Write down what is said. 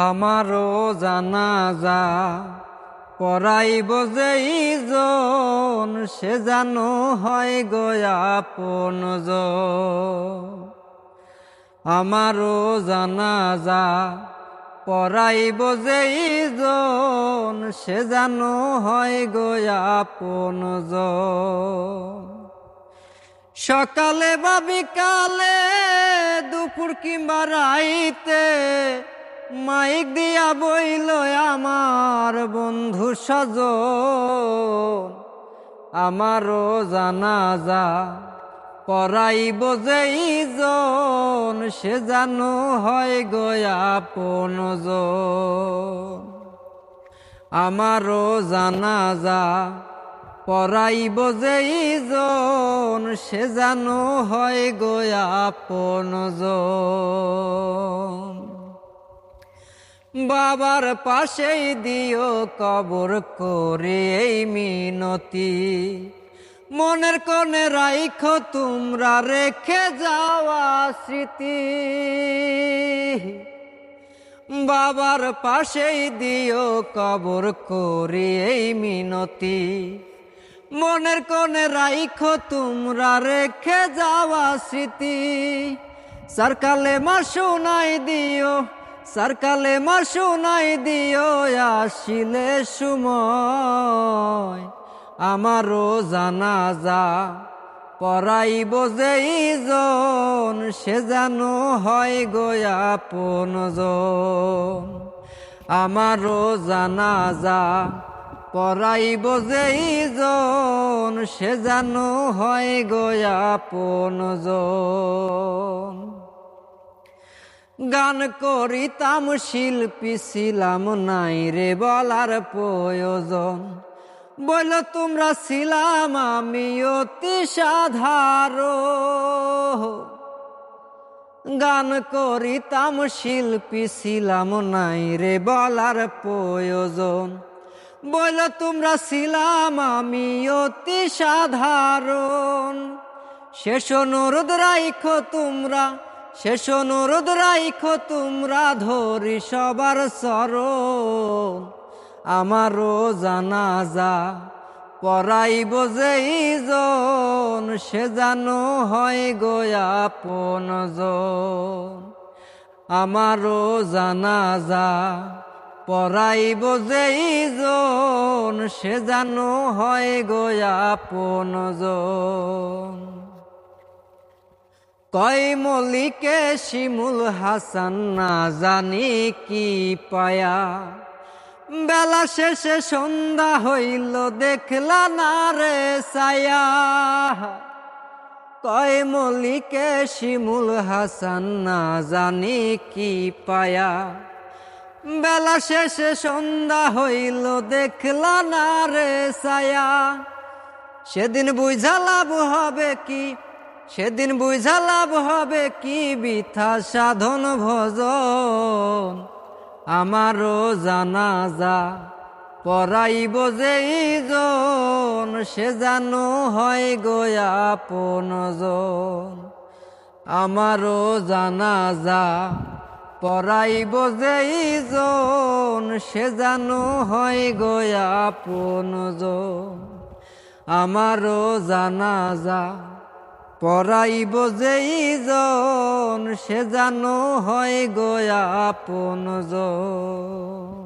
আমারও জানাজা পরাইব যে জন সে জানো হয় গয়াপন আমারও জানাজা পরাইব যে জন সে জানো হয় গয়াপন সকালে বা বিকালে, দুপুর কিংবা রাইতে মাইক দিয়া বইল আমার বন্ধু সজ আমারও জানাজা পরাইব যে জন সে জানো হয় গয়াপন আমারও জানাজা পরাইব যে জন সে জানো হয় গয়া গয়াপন বাবার পাশেই দিও কবর করে এই মিনতি। মনের কোণে রাইখ তোমরা রেখে যাওয়া স্মৃতি বাবার পাশেই দিও কবর করে এই মিনতি। মনের কোণে রাইখ তোমরা রেখে যাওয়া স্মৃতি সরকালে মা শোনাই দিও সরকালে মা শোনাই দিও, আসিলে সময়। আমারও জানাজা পরাইব যে জন সে জানো হয় গয়াপন জন। আমারও জানাজা পরাইব যে জন সে জানো হয় গয়াপন জন। গান করিতাম, শিল্পী ছিলাম নাই রে বলার প্রয়োজন। বল তোমরা ছিলাম আমি অতি সাধারণ। গান করিতাম, শিল্পী ছিলাম নাই রে বলার প্রয়োজন। বল তোমরা ছিলাম আমি অতি সাধারণ। শেষ অনুরোধ রাইখো তোমরা শেষ অনুরোধ রাইখো তোমরা ধরি সবার সরণ আমারও জানাজা পরাইব যে জন, সে জানো হয় গয়াপন জন। আমারও জানাজা পরাইব যে জন, সে জানো হয় গয়াপন জন। কয় মলিকে শিমুল হাসান না জানি কি পায়া। বেলা শেষে সন্ধ্যা হইল দেখলা না রে সায়া কয় মলিকে শিমুল হাসান না জানি কি পায়া। বেলা শেষে সন্ধ্যা হইল দেখলা না রে সায়া সেদিন বুঝা লাভ হবে কি সেদিন বুঝা লাভ হবে কি বিথা সাধন ভজন। আমারও জানাজা পরাইব যে জন, সে জানো হয় গয়াপন জন। আমারও জানাজা পরাইব যে জন, সে জানো হয় গয়াপন জন। আমারও জানাজা পরাইব যেই জন সে জানো হয় গোয়া জন।